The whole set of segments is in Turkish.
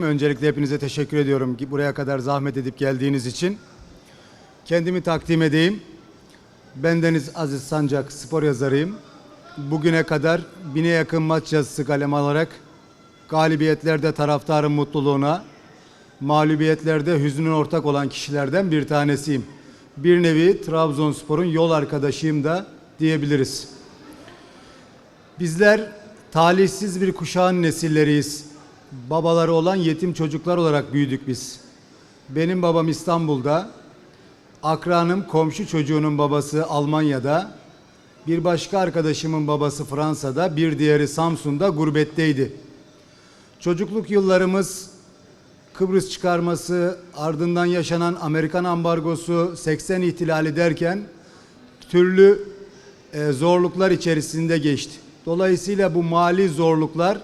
Öncelikle hepinize teşekkür ediyorum buraya kadar zahmet edip geldiğiniz için. Kendimi takdim edeyim. Bendeniz Aziz Sancak spor yazarıyım. Bugüne kadar bine yakın maç yazısı kalem alarak galibiyetlerde taraftarın mutluluğuna, mağlubiyetlerde hüznün ortak olan kişilerden bir tanesiyim. Bir nevi Trabzonspor'un yol arkadaşıyım da diyebiliriz. Bizler talihsiz bir kuşağın nesilleriyiz. Babaları olan yetim çocuklar olarak büyüdük biz. Benim babam İstanbul'da, akranım komşu çocuğunun babası Almanya'da, bir başka arkadaşımın babası Fransa'da, bir diğeri Samsun'da gurbetteydi. Çocukluk yıllarımız Kıbrıs çıkarması, ardından yaşanan Amerikan ambargosu, 80 ihtilali derken türlü e, zorluklar içerisinde geçti. Dolayısıyla bu mali zorluklar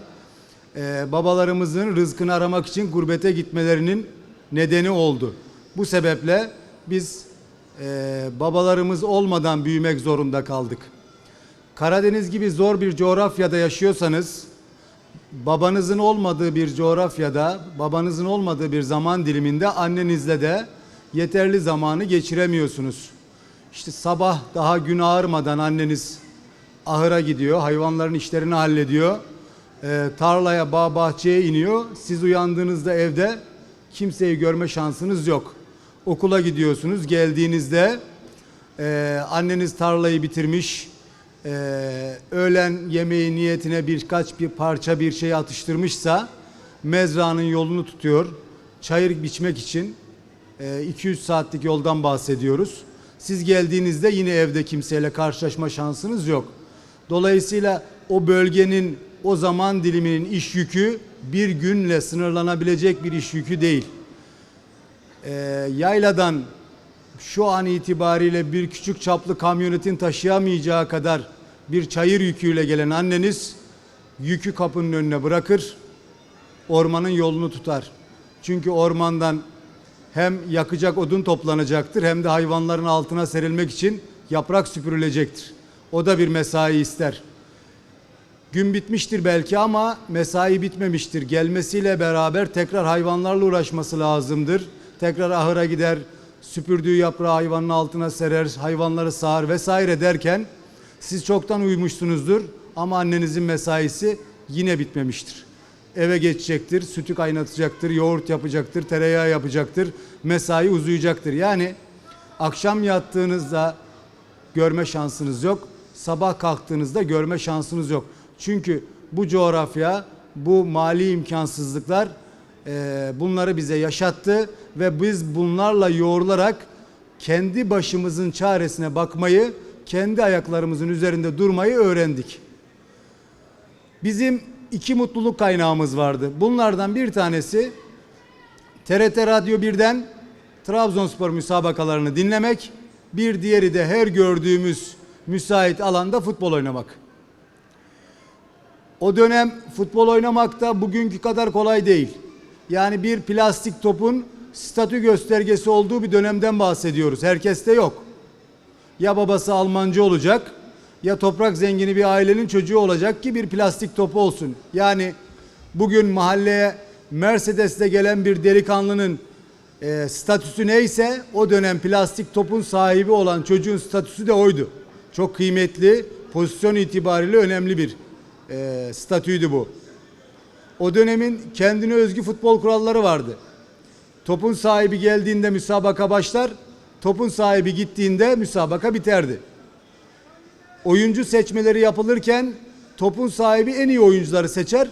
e, babalarımızın rızkını aramak için gurbete gitmelerinin nedeni oldu. Bu sebeple biz e, babalarımız olmadan büyümek zorunda kaldık. Karadeniz gibi zor bir coğrafyada yaşıyorsanız babanızın olmadığı bir coğrafyada, babanızın olmadığı bir zaman diliminde annenizle de yeterli zamanı geçiremiyorsunuz. İşte sabah daha gün ağarmadan anneniz ahıra gidiyor, hayvanların işlerini hallediyor. Ee, tarlaya, bağ bahçeye iniyor. Siz uyandığınızda evde kimseyi görme şansınız yok. Okula gidiyorsunuz. Geldiğinizde e, anneniz tarlayı bitirmiş. e, öğlen yemeği niyetine birkaç bir parça bir şey atıştırmışsa mezranın yolunu tutuyor. Çayır biçmek için e, 200 saatlik yoldan bahsediyoruz. Siz geldiğinizde yine evde kimseyle karşılaşma şansınız yok. Dolayısıyla o bölgenin o zaman diliminin iş yükü bir günle sınırlanabilecek bir iş yükü değil. Ee, yayladan şu an itibariyle bir küçük çaplı kamyonetin taşıyamayacağı kadar bir çayır yüküyle gelen anneniz yükü kapının önüne bırakır, ormanın yolunu tutar. Çünkü ormandan hem yakacak odun toplanacaktır hem de hayvanların altına serilmek için yaprak süpürülecektir. O da bir mesai ister. Gün bitmiştir belki ama mesai bitmemiştir. Gelmesiyle beraber tekrar hayvanlarla uğraşması lazımdır. Tekrar ahıra gider, süpürdüğü yaprağı hayvanın altına serer, hayvanları sağar vesaire derken siz çoktan uyumuşsunuzdur ama annenizin mesaisi yine bitmemiştir. Eve geçecektir, sütü kaynatacaktır, yoğurt yapacaktır, tereyağı yapacaktır, mesai uzayacaktır. Yani akşam yattığınızda görme şansınız yok. Sabah kalktığınızda görme şansınız yok. Çünkü bu coğrafya, bu mali imkansızlıklar e, bunları bize yaşattı ve biz bunlarla yoğrularak kendi başımızın çaresine bakmayı, kendi ayaklarımızın üzerinde durmayı öğrendik. Bizim iki mutluluk kaynağımız vardı. Bunlardan bir tanesi TRT Radyo 1'den Trabzonspor müsabakalarını dinlemek, bir diğeri de her gördüğümüz müsait alanda futbol oynamak. O dönem futbol oynamak da bugünkü kadar kolay değil. Yani bir plastik topun statü göstergesi olduğu bir dönemden bahsediyoruz. Herkeste yok. Ya babası Almancı olacak ya toprak zengini bir ailenin çocuğu olacak ki bir plastik topu olsun. Yani bugün mahalleye Mercedes'te gelen bir delikanlının e, statüsü neyse o dönem plastik topun sahibi olan çocuğun statüsü de oydu. Çok kıymetli, pozisyon itibariyle önemli bir e, statüydü bu. O dönemin kendine özgü futbol kuralları vardı. Topun sahibi geldiğinde müsabaka başlar, topun sahibi gittiğinde müsabaka biterdi. Oyuncu seçmeleri yapılırken topun sahibi en iyi oyuncuları seçer,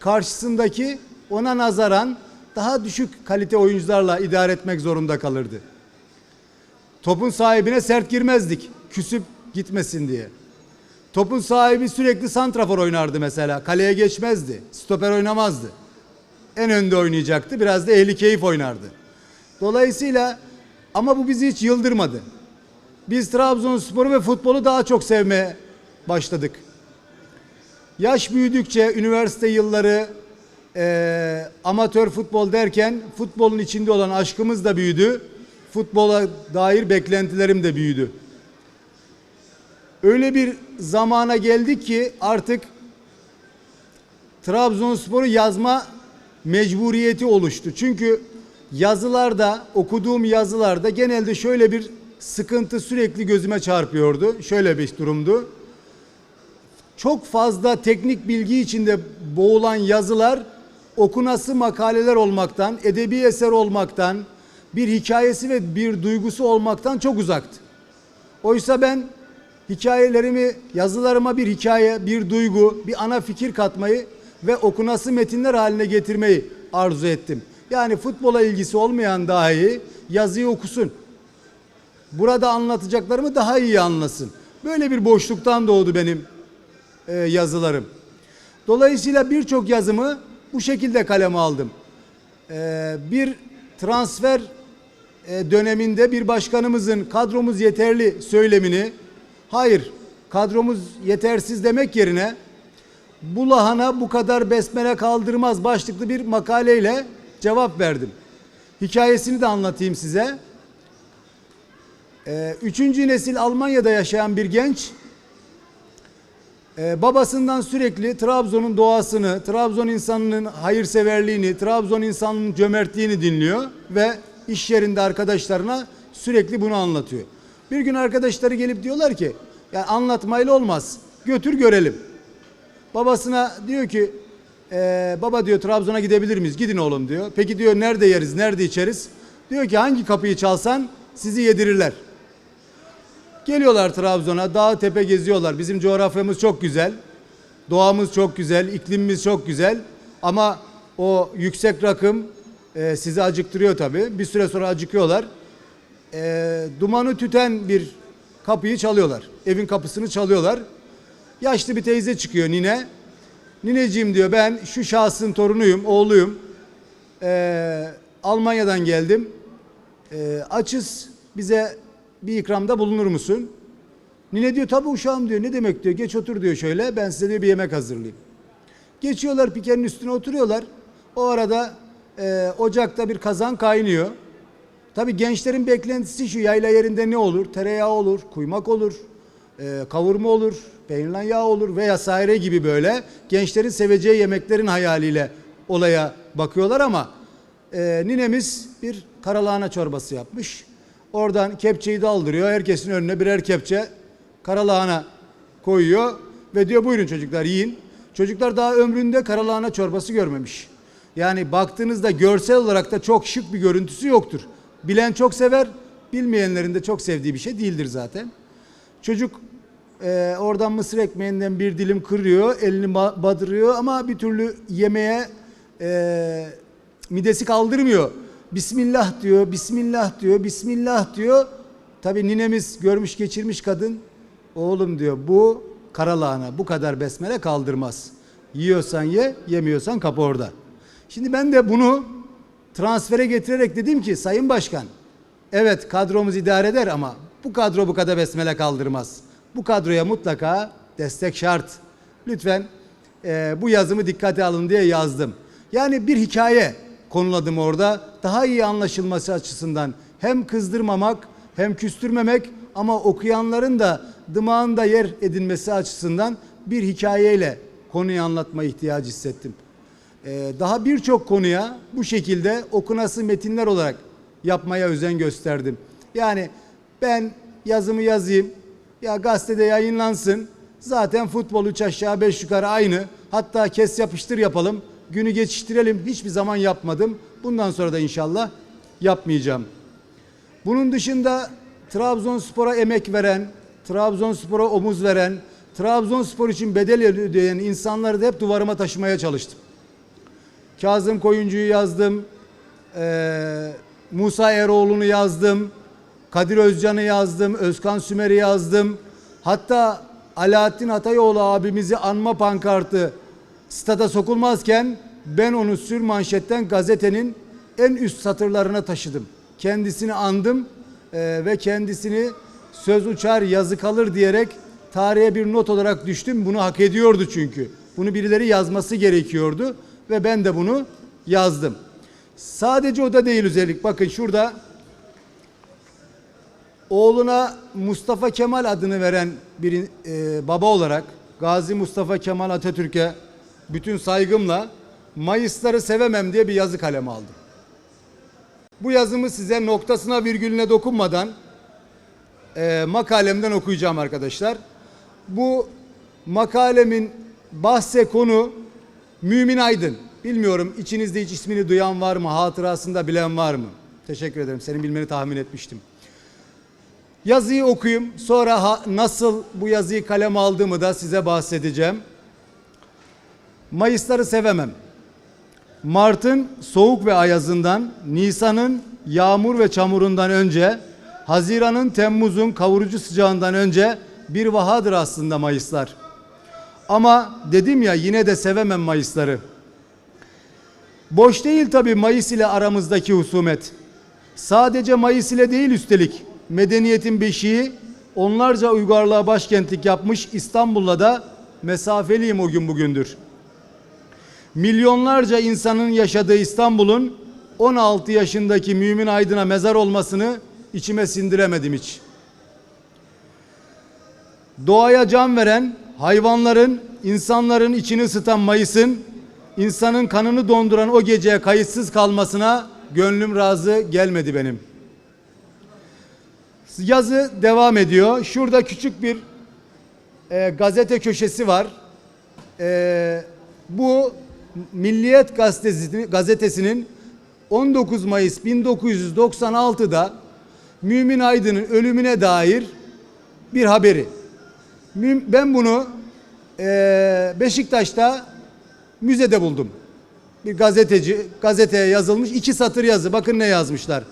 karşısındaki ona nazaran daha düşük kalite oyuncularla idare etmek zorunda kalırdı. Topun sahibine sert girmezdik, küsüp gitmesin diye. Topun sahibi sürekli santrafor oynardı mesela. Kaleye geçmezdi. Stoper oynamazdı. En önde oynayacaktı. Biraz da ehli keyif oynardı. Dolayısıyla ama bu bizi hiç yıldırmadı. Biz Trabzonspor'u ve futbolu daha çok sevmeye başladık. Yaş büyüdükçe üniversite yılları eee, amatör futbol derken futbolun içinde olan aşkımız da büyüdü. Futbola dair beklentilerim de büyüdü. Öyle bir zamana geldik ki artık Trabzonspor'u yazma mecburiyeti oluştu. Çünkü yazılarda, okuduğum yazılarda genelde şöyle bir sıkıntı sürekli gözüme çarpıyordu. Şöyle bir durumdu. Çok fazla teknik bilgi içinde boğulan yazılar okunası makaleler olmaktan, edebi eser olmaktan, bir hikayesi ve bir duygusu olmaktan çok uzaktı. Oysa ben hikayelerimi, yazılarıma bir hikaye, bir duygu, bir ana fikir katmayı ve okunası metinler haline getirmeyi arzu ettim. Yani futbola ilgisi olmayan dahi yazıyı okusun. Burada anlatacaklarımı daha iyi anlasın. Böyle bir boşluktan doğdu benim e, yazılarım. Dolayısıyla birçok yazımı bu şekilde kaleme aldım. E, bir transfer e, döneminde bir başkanımızın kadromuz yeterli söylemini hayır kadromuz yetersiz demek yerine bu lahana bu kadar besmele kaldırmaz başlıklı bir makaleyle cevap verdim. Hikayesini de anlatayım size. Ee, üçüncü nesil Almanya'da yaşayan bir genç e, babasından sürekli Trabzon'un doğasını, Trabzon insanının hayırseverliğini, Trabzon insanının cömertliğini dinliyor ve iş yerinde arkadaşlarına sürekli bunu anlatıyor. Bir gün arkadaşları gelip diyorlar ki ya anlatmayla olmaz götür görelim. Babasına diyor ki "Ee, baba diyor Trabzon'a gidebilir miyiz? Gidin oğlum diyor. Peki diyor nerede yeriz, nerede içeriz? Diyor ki hangi kapıyı çalsan sizi yedirirler. Geliyorlar Trabzon'a, dağ tepe geziyorlar. Bizim coğrafyamız çok güzel. Doğamız çok güzel, iklimimiz çok güzel. Ama o yüksek rakım e, sizi acıktırıyor tabii. Bir süre sonra acıkıyorlar. E, dumanı tüten bir kapıyı çalıyorlar. Evin kapısını çalıyorlar. Yaşlı bir teyze çıkıyor nine. Nineciğim diyor ben şu şahsın torunuyum, oğluyum. E, Almanya'dan geldim. E, açız bize bir ikramda bulunur musun? Nine diyor tabii uşağım diyor. Ne demek diyor. Geç otur diyor şöyle. Ben size diyor bir yemek hazırlayayım. Geçiyorlar pikenin üstüne oturuyorlar. O arada e, ocakta bir kazan kaynıyor. Tabii gençlerin beklentisi şu yayla yerinde ne olur? Tereyağı olur, kuymak olur, e, kavurma olur, peynirlen yağ olur veya saire gibi böyle gençlerin seveceği yemeklerin hayaliyle olaya bakıyorlar ama e, ninemiz bir karalahana çorbası yapmış. Oradan kepçeyi daldırıyor. Herkesin önüne birer kepçe karalahana koyuyor ve diyor buyurun çocuklar yiyin. Çocuklar daha ömründe karalahana çorbası görmemiş. Yani baktığınızda görsel olarak da çok şık bir görüntüsü yoktur. Bilen çok sever, bilmeyenlerin de çok sevdiği bir şey değildir zaten. Çocuk e, oradan mısır ekmeğinden bir dilim kırıyor, elini ba- badırıyor ama bir türlü yemeğe e, midesi kaldırmıyor. Bismillah diyor, Bismillah diyor, Bismillah diyor. Tabi ninemiz görmüş geçirmiş kadın. Oğlum diyor bu karalahana bu kadar besmele kaldırmaz. Yiyorsan ye, yemiyorsan kapı orada. Şimdi ben de bunu transfere getirerek dedim ki Sayın Başkan, evet kadromuz idare eder ama bu kadro bu kadar besmele kaldırmaz. Bu kadroya mutlaka destek şart. Lütfen e, bu yazımı dikkate alın diye yazdım. Yani bir hikaye konuladım orada. Daha iyi anlaşılması açısından hem kızdırmamak hem küstürmemek ama okuyanların da dımağında yer edinmesi açısından bir hikayeyle konuyu anlatma ihtiyacı hissettim. Ee, daha birçok konuya bu şekilde okunası metinler olarak yapmaya özen gösterdim. Yani ben yazımı yazayım, ya gazetede yayınlansın. Zaten futbol üç aşağı beş yukarı aynı. Hatta kes yapıştır yapalım. Günü geçiştirelim. Hiçbir zaman yapmadım. Bundan sonra da inşallah yapmayacağım. Bunun dışında Trabzonspor'a emek veren, Trabzonspor'a omuz veren, Trabzonspor için bedel ödeyen insanları da hep duvarıma taşımaya çalıştım. Kazım Koyuncu'yu yazdım. Eee, Musa Eroğlu'nu yazdım. Kadir Özcan'ı yazdım. Özkan Sümer'i yazdım. Hatta Alaaddin Atayoğlu abimizi anma pankartı stada sokulmazken ben onu sür manşetten gazetenin en üst satırlarına taşıdım. Kendisini andım eee, ve kendisini söz uçar yazı kalır diyerek tarihe bir not olarak düştüm. Bunu hak ediyordu çünkü. Bunu birileri yazması gerekiyordu ve ben de bunu yazdım. Sadece o da değil özellik. Bakın şurada oğluna Mustafa Kemal adını veren bir e, baba olarak Gazi Mustafa Kemal Atatürk'e bütün saygımla Mayısları sevemem diye bir yazı kaleme aldım. Bu yazımı size noktasına virgülüne dokunmadan e, makalemden okuyacağım arkadaşlar. Bu makalemin bahse konu Mümin Aydın. Bilmiyorum içinizde hiç ismini duyan var mı? Hatırasında bilen var mı? Teşekkür ederim. Senin bilmeni tahmin etmiştim. Yazıyı okuyayım. Sonra ha- nasıl bu yazıyı kaleme aldığımı da size bahsedeceğim. Mayısları sevemem. Mart'ın soğuk ve ayazından, Nisan'ın yağmur ve çamurundan önce, Haziran'ın Temmuz'un kavurucu sıcağından önce bir vahadır aslında Mayıslar. Ama dedim ya yine de sevemem Mayısları. Boş değil tabii Mayıs ile aramızdaki husumet. Sadece Mayıs ile değil üstelik medeniyetin beşiği onlarca uygarlığa başkentlik yapmış İstanbul'la da mesafeliyim o gün bugündür. Milyonlarca insanın yaşadığı İstanbul'un 16 yaşındaki Mümin Aydın'a mezar olmasını içime sindiremedim hiç. Doğaya can veren, hayvanların, insanların içini ısıtan Mayıs'ın, insanın kanını donduran o geceye kayıtsız kalmasına gönlüm razı gelmedi benim. Yazı devam ediyor. Şurada küçük bir e, gazete köşesi var. E, bu Milliyet gazetesinin, gazetesinin 19 Mayıs 1996'da Mümin Aydın'ın ölümüne dair bir haberi. Ben bunu e, Beşiktaş'ta müzede buldum. Bir gazeteci, gazeteye yazılmış iki satır yazı. Bakın ne yazmışlar.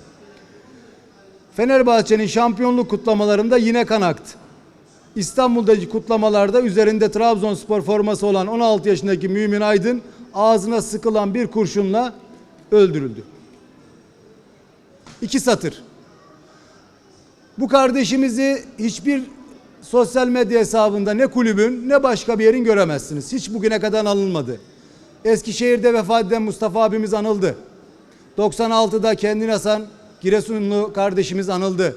Fenerbahçe'nin şampiyonluk kutlamalarında yine kan aktı. İstanbul'daki kutlamalarda üzerinde Trabzonspor forması olan 16 yaşındaki Mümin Aydın ağzına sıkılan bir kurşunla öldürüldü. İki satır. Bu kardeşimizi hiçbir sosyal medya hesabında ne kulübün ne başka bir yerin göremezsiniz. Hiç bugüne kadar anılmadı. Eskişehir'de vefat eden Mustafa abimiz anıldı. 96'da kendini asan Giresunlu kardeşimiz anıldı.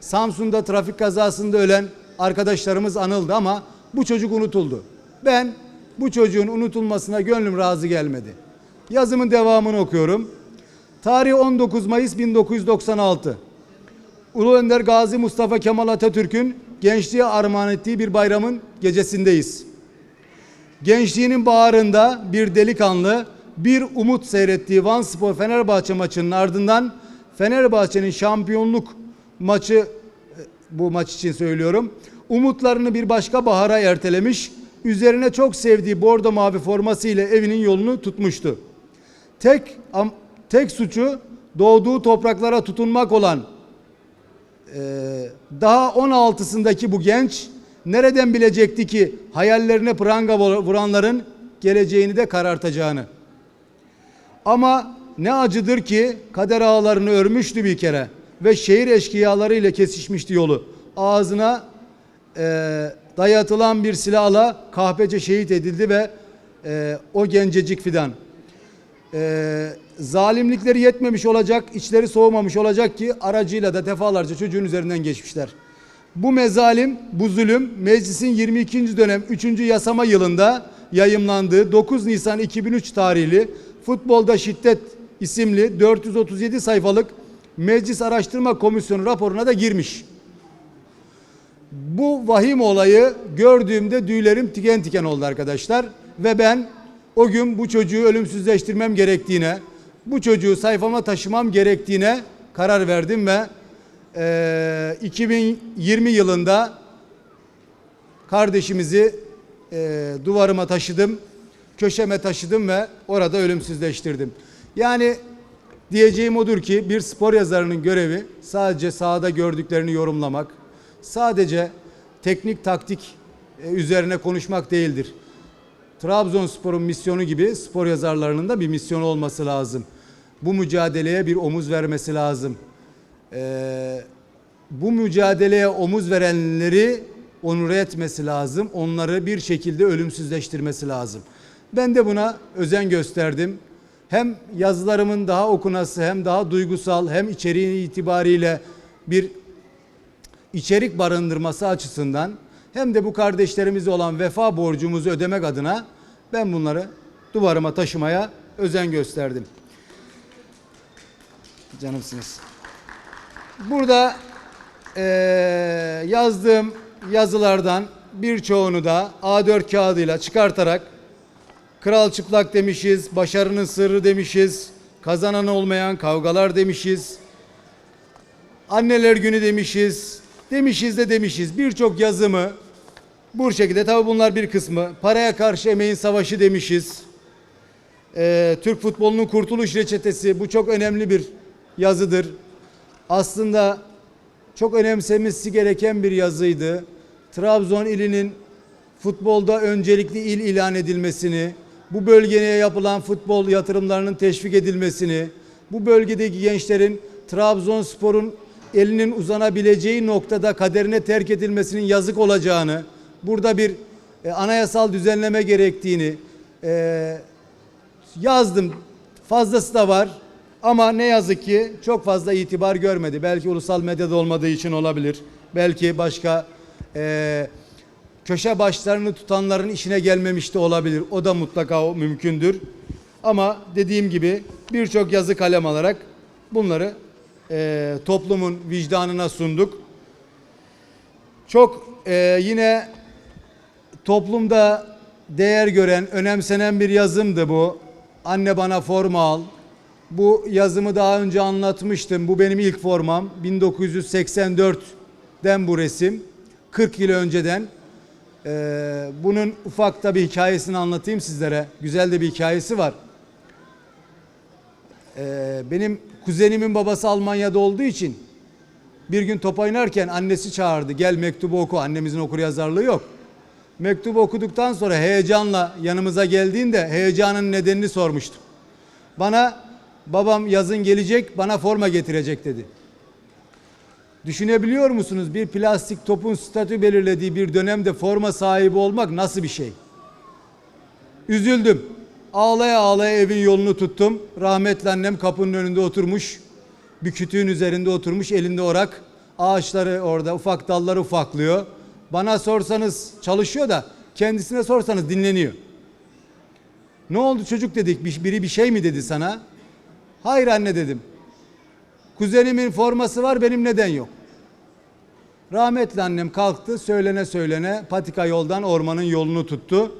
Samsun'da trafik kazasında ölen arkadaşlarımız anıldı ama bu çocuk unutuldu. Ben bu çocuğun unutulmasına gönlüm razı gelmedi. Yazımın devamını okuyorum. Tarih 19 Mayıs 1996. Ulu Önder Gazi Mustafa Kemal Atatürk'ün gençliğe armağan ettiği bir bayramın gecesindeyiz. Gençliğinin bağrında bir delikanlı bir umut seyrettiği Van Spor Fenerbahçe maçının ardından Fenerbahçe'nin şampiyonluk maçı e, bu maç için söylüyorum. Umutlarını bir başka bahara ertelemiş. Üzerine çok sevdiği bordo mavi forması ile evinin yolunu tutmuştu. Tek tek suçu doğduğu topraklara tutunmak olan daha 16'sındaki bu genç nereden bilecekti ki hayallerine pranga vuranların geleceğini de karartacağını. Ama ne acıdır ki kader ağlarını örmüştü bir kere ve şehir eşkıyaları ile kesişmişti yolu. Ağzına e, dayatılan bir silahla kahpece şehit edildi ve e, o gencecik fidan. E, zalimlikleri yetmemiş olacak, içleri soğumamış olacak ki aracıyla da defalarca çocuğun üzerinden geçmişler. Bu mezalim, bu zulüm meclisin 22. dönem 3. yasama yılında yayımlandığı 9 Nisan 2003 tarihli Futbolda Şiddet isimli 437 sayfalık Meclis Araştırma Komisyonu raporuna da girmiş. Bu vahim olayı gördüğümde tüylerim tiken tiken oldu arkadaşlar ve ben o gün bu çocuğu ölümsüzleştirmem gerektiğine, bu çocuğu sayfama taşımam gerektiğine karar verdim ve eee, 2020 yılında kardeşimizi eee, duvarıma taşıdım, köşeme taşıdım ve orada ölümsüzleştirdim. Yani diyeceğim odur ki bir spor yazarının görevi sadece sahada gördüklerini yorumlamak, sadece teknik taktik e, üzerine konuşmak değildir. Trabzonspor'un misyonu gibi spor yazarlarının da bir misyonu olması lazım. Bu mücadeleye bir omuz vermesi lazım. Ee, bu mücadeleye omuz verenleri onur etmesi lazım. Onları bir şekilde ölümsüzleştirmesi lazım. Ben de buna özen gösterdim. Hem yazılarımın daha okunası hem daha duygusal hem içeriği itibariyle bir içerik barındırması açısından hem de bu kardeşlerimize olan vefa borcumuzu ödemek adına ben bunları duvarıma taşımaya özen gösterdim. Canımsınız. Burada eee, yazdığım yazılardan birçoğunu da A4 kağıdıyla çıkartarak Kral çıplak demişiz, başarının sırrı demişiz, kazanan olmayan kavgalar demişiz, anneler günü demişiz, demişiz de demişiz. Birçok yazımı bu şekilde tabi bunlar bir kısmı. Paraya karşı emeğin savaşı demişiz. Ee, Türk futbolunun kurtuluş reçetesi bu çok önemli bir yazıdır. Aslında çok önemsemesi gereken bir yazıydı. Trabzon ilinin futbolda öncelikli il ilan edilmesini, bu bölgeye yapılan futbol yatırımlarının teşvik edilmesini, bu bölgedeki gençlerin Trabzonspor'un elinin uzanabileceği noktada kaderine terk edilmesinin yazık olacağını, burada bir e, anayasal düzenleme gerektiğini e, yazdım. Fazlası da var ama ne yazık ki çok fazla itibar görmedi. Belki ulusal medyada olmadığı için olabilir. Belki başka e, köşe başlarını tutanların işine gelmemiş de olabilir. O da mutlaka o mümkündür. Ama dediğim gibi birçok yazı kalem alarak bunları e, toplumun vicdanına sunduk. Çok e, yine toplumda değer gören, önemsenen bir yazımdı bu. Anne bana forma al. Bu yazımı daha önce anlatmıştım. Bu benim ilk formam. 1984'den bu resim. 40 yıl önceden. Ee, bunun ufak da bir hikayesini anlatayım sizlere. Güzel de bir hikayesi var. Ee, benim kuzenimin babası Almanya'da olduğu için bir gün top oynarken annesi çağırdı. Gel mektubu oku. Annemizin okur yazarlığı yok. Mektubu okuduktan sonra heyecanla yanımıza geldiğinde heyecanın nedenini sormuştum. Bana babam yazın gelecek bana forma getirecek dedi. Düşünebiliyor musunuz bir plastik topun statü belirlediği bir dönemde forma sahibi olmak nasıl bir şey? Üzüldüm. Ağlaya ağlaya evin yolunu tuttum. Rahmetli annem kapının önünde oturmuş. Bir kütüğün üzerinde oturmuş elinde orak. Ağaçları orada ufak dalları ufaklıyor. Bana sorsanız çalışıyor da kendisine sorsanız dinleniyor. Ne oldu çocuk dedik Bir- biri bir şey mi dedi sana? Hayır anne dedim. Kuzenimin forması var benim neden yok? Rahmetli annem kalktı söylene söylene patika yoldan ormanın yolunu tuttu.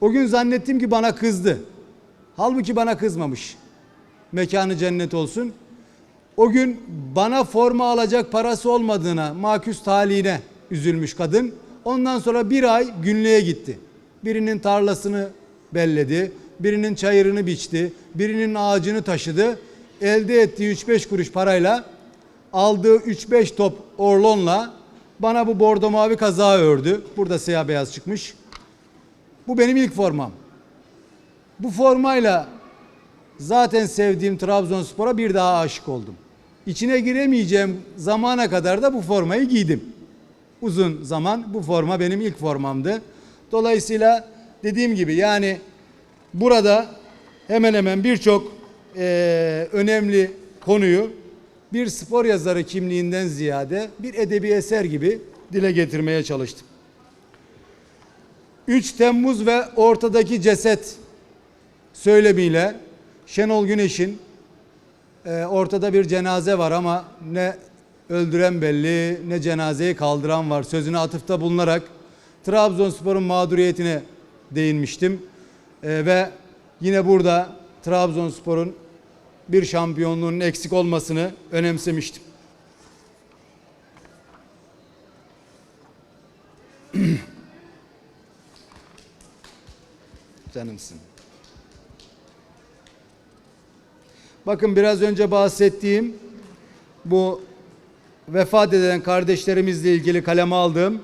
O gün zannettim ki bana kızdı. Halbuki bana kızmamış. Mekanı cennet olsun. O gün bana forma alacak parası olmadığına, maküs talihine üzülmüş kadın. Ondan sonra bir ay günlüğe gitti. Birinin tarlasını belledi, birinin çayırını biçti, birinin ağacını taşıdı. Elde ettiği 3-5 kuruş parayla aldığı 3-5 top orlonla bana bu bordo mavi kazağı ördü. Burada siyah beyaz çıkmış. Bu benim ilk formam. Bu formayla zaten sevdiğim Trabzonspor'a bir daha aşık oldum. İçine giremeyeceğim zamana kadar da bu formayı giydim. Uzun zaman bu forma benim ilk formamdı. Dolayısıyla dediğim gibi yani burada hemen hemen birçok eee, önemli konuyu bir spor yazarı kimliğinden ziyade bir edebi eser gibi dile getirmeye çalıştım. 3 Temmuz ve ortadaki ceset söylemiyle Şenol Güneş'in e, ortada bir cenaze var ama ne öldüren belli ne cenazeyi kaldıran var sözüne atıfta bulunarak Trabzonspor'un mağduriyetine değinmiştim. E, ve yine burada Trabzonspor'un bir şampiyonluğun eksik olmasını önemsemiştim. Canımsın. Bakın biraz önce bahsettiğim bu vefat eden kardeşlerimizle ilgili kaleme aldığım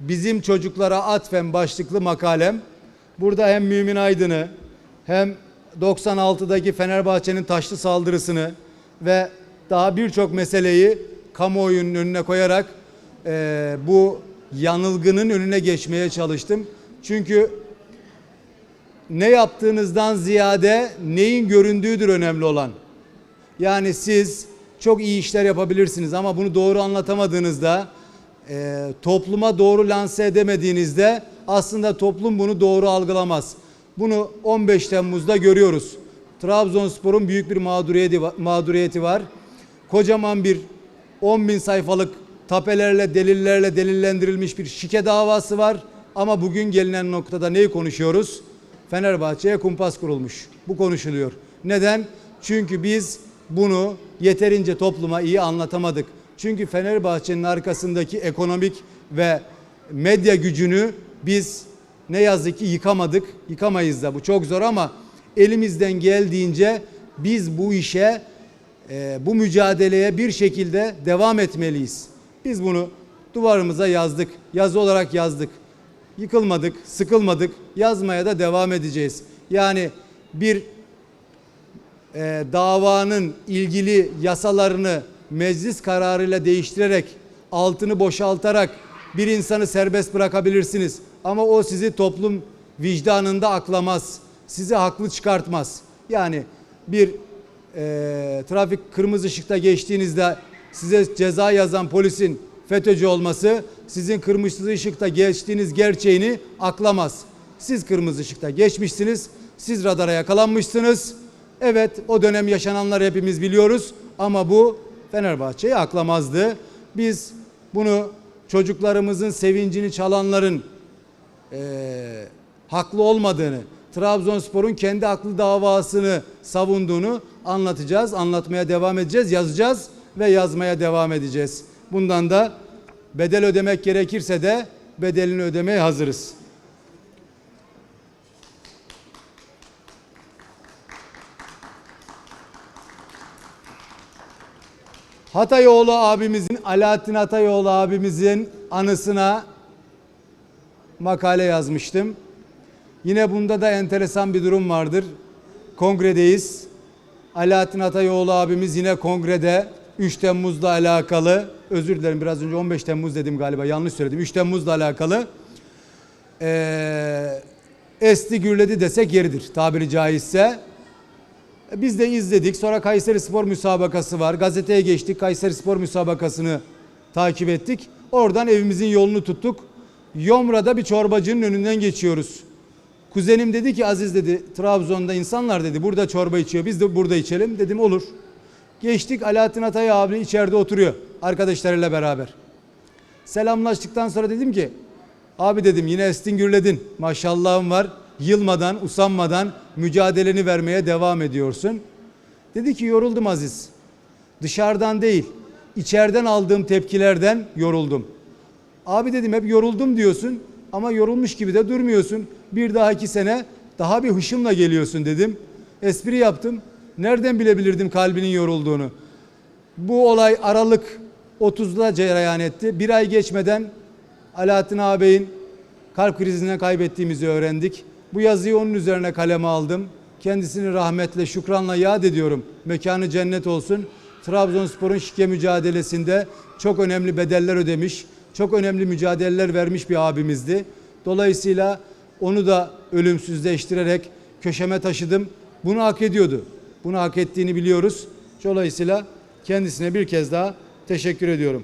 bizim çocuklara atfen başlıklı makalem. Burada hem Mümin Aydın'ı hem 96'daki Fenerbahçe'nin taşlı saldırısını ve daha birçok meseleyi kamuoyunun önüne koyarak eee, bu yanılgının önüne geçmeye çalıştım. Çünkü ne yaptığınızdan ziyade neyin göründüğüdür önemli olan. Yani siz çok iyi işler yapabilirsiniz ama bunu doğru anlatamadığınızda, e, topluma doğru lanse edemediğinizde aslında toplum bunu doğru algılamaz. Bunu 15 Temmuz'da görüyoruz. Trabzonspor'un büyük bir mağduriyeti, mağduriyeti var. Kocaman bir 10 bin sayfalık tapelerle, delillerle delillendirilmiş bir şike davası var. Ama bugün gelinen noktada neyi konuşuyoruz? Fenerbahçe'ye kumpas kurulmuş. Bu konuşuluyor. Neden? Çünkü biz bunu yeterince topluma iyi anlatamadık. Çünkü Fenerbahçe'nin arkasındaki ekonomik ve medya gücünü biz ne yazık ki yıkamadık. Yıkamayız da bu çok zor ama elimizden geldiğince biz bu işe e, bu mücadeleye bir şekilde devam etmeliyiz. Biz bunu duvarımıza yazdık. Yazı olarak yazdık. Yıkılmadık, sıkılmadık. Yazmaya da devam edeceğiz. Yani bir e, davanın ilgili yasalarını meclis kararıyla değiştirerek altını boşaltarak bir insanı serbest bırakabilirsiniz. Ama o sizi toplum vicdanında aklamaz. Sizi haklı çıkartmaz. Yani bir e, trafik kırmızı ışıkta geçtiğinizde size ceza yazan polisin FETÖ'cü olması sizin kırmızı ışıkta geçtiğiniz gerçeğini aklamaz. Siz kırmızı ışıkta geçmişsiniz. Siz radara yakalanmışsınız. Evet o dönem yaşananları hepimiz biliyoruz ama bu Fenerbahçe'yi aklamazdı. Biz bunu çocuklarımızın sevincini çalanların eee, haklı olmadığını, Trabzonspor'un kendi haklı davasını savunduğunu anlatacağız, anlatmaya devam edeceğiz, yazacağız ve yazmaya devam edeceğiz. Bundan da bedel ödemek gerekirse de bedelini ödemeye hazırız. Hatayoğlu abimizin, Alaaddin Hatayoğlu abimizin anısına makale yazmıştım. Yine bunda da enteresan bir durum vardır. Kongredeyiz. Alaaddin Atayoğlu abimiz yine kongrede 3 Temmuz'la alakalı, özür dilerim biraz önce 15 Temmuz dedim galiba yanlış söyledim. 3 Temmuz'la alakalı eee esti gürledi desek yeridir tabiri caizse. Biz de izledik. Sonra Kayseri Spor müsabakası var. Gazeteye geçtik. Kayseri Spor müsabakasını takip ettik. Oradan evimizin yolunu tuttuk. Yomra'da bir çorbacının önünden geçiyoruz. Kuzenim dedi ki Aziz dedi Trabzon'da insanlar dedi burada çorba içiyor. Biz de burada içelim. Dedim olur. Geçtik Alaaddin Atay abi içeride oturuyor arkadaşlarıyla beraber. Selamlaştıktan sonra dedim ki abi dedim yine estin gürledin. Maşallahın var. Yılmadan, usanmadan mücadeleni vermeye devam ediyorsun. Dedi ki yoruldum Aziz. Dışarıdan değil, içeriden aldığım tepkilerden yoruldum. Abi dedim hep yoruldum diyorsun ama yorulmuş gibi de durmuyorsun. Bir dahaki sene daha bir hışımla geliyorsun dedim. Espri yaptım. Nereden bilebilirdim kalbinin yorulduğunu? Bu olay Aralık 30'da cereyan etti. Bir ay geçmeden Alaaddin ağabeyin kalp krizinden kaybettiğimizi öğrendik. Bu yazıyı onun üzerine kaleme aldım. Kendisini rahmetle, şükranla yad ediyorum. Mekanı cennet olsun. Trabzonspor'un şike mücadelesinde çok önemli bedeller ödemiş, çok önemli mücadeleler vermiş bir abimizdi. Dolayısıyla onu da ölümsüzleştirerek köşeme taşıdım. Bunu hak ediyordu. Bunu hak ettiğini biliyoruz. Dolayısıyla kendisine bir kez daha teşekkür ediyorum.